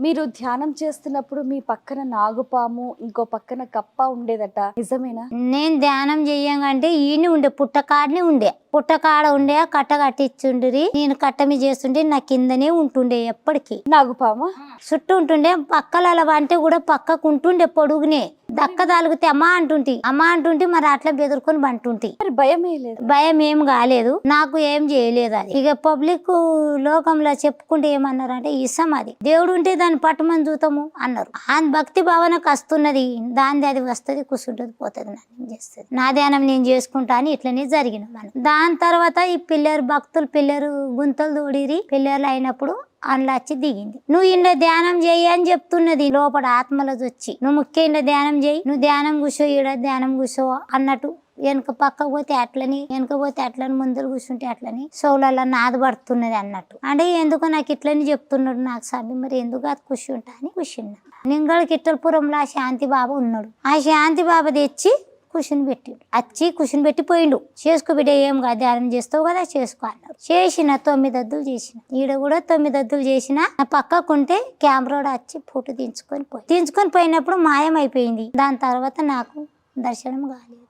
మీరు ధ్యానం చేస్తున్నప్పుడు మీ పక్కన నాగుపాము ఇంకో పక్కన కప్ప ఉండేదట. నిజమేనా? నేను ధ్యానం చెయ్యంగంటే ఈయన ఉండే పుట్టకాడనే ఉండే. పుట్టకాడ ఉండే కట్ట కట్టించుండ్రి. నేను కట్ట మీద చేస్తుంటే నా కిందనే ఉంటుండే ఎప్పటికీ. నాగుపామా చుట్టూ ఉంటుండే పక్కల అంటే కూడా పక్కకు ఉంటుండే పొడుగునే. దక్క తాలిగితే అమ్మా అంటుంటి అమ్మా అంటుంటే మరి అట్లా బెదురుకొని బంటుంటి. మరి భయమే లేదు? భయం ఏం కాలేదు. నాకు ఏం చేయలేదు అది. ఇక పబ్లిక్ లోకంలో చెప్పుకుంటే ఏమన్నారు అంటే ఇసం అది. దేవుడు ఉంటే దాన్ని పట్టమని చూతాము అన్నారు. ఆ భక్తి భావనకు వస్తున్నది దాని అది వస్తుంది కూర్చుంటుంది పోతుంది నన్ను చేస్తుంది. నా ధ్యానం నేను చేసుకుంటా అని ఇట్లనే జరిగిన మనం. దాని తర్వాత ఈ పిల్లరు భక్తులు పిల్లరు గుంతలు తోడిరి పిల్లర్లు అయినప్పుడు అందులో వచ్చి దిగింది. నువ్వు ఇంట్లో ధ్యానం చేయి అని చెప్తున్నది. లోపల ఆత్మలో వచ్చి నువ్వు ముఖ్య ఇండ ధ్యానం చేయి నువ్వు ధ్యానం కూర్చో ఈడ ధ్యానం కూర్చో అన్నట్టు వెనక పక్క పోతే అట్లని వెనుక పోతే అట్లని ముందర కూర్చుంటే అట్లని సోలలో నాది పడుతున్నది అన్నట్టు. అంటే ఎందుకు నాకు ఇట్లని చెప్తున్నాడు నాకు స్వామి మరి ఎందుకు అది కూర్చుంటా అని కూర్చున్నా. నింగళ కిట్టలపురంలో ఆ శాంతి బాబా ఉన్నాడు. ఆ శాంతి బాబా తెచ్చి కుషన్ పెట్టిండు. వచ్చి కుషన్ పెట్టి పోయిండు చేసుకో బిడ్డ ఏం కాదు ధ్యానం చేస్తావు కదా చేసుకో అన్నాడు. చేసిన తొమ్మిది అద్దులు చేసిన. ఈడ కూడా తొమ్మిది అద్దులు చేసిన. నా పక్కకుంటే కెమెరా వచ్చి ఫోటో దించుకొని పోయి. దించుకొని పోయినప్పుడు మాయం అయిపోయింది దాని తర్వాత నాకు దర్శనం కాలేదు.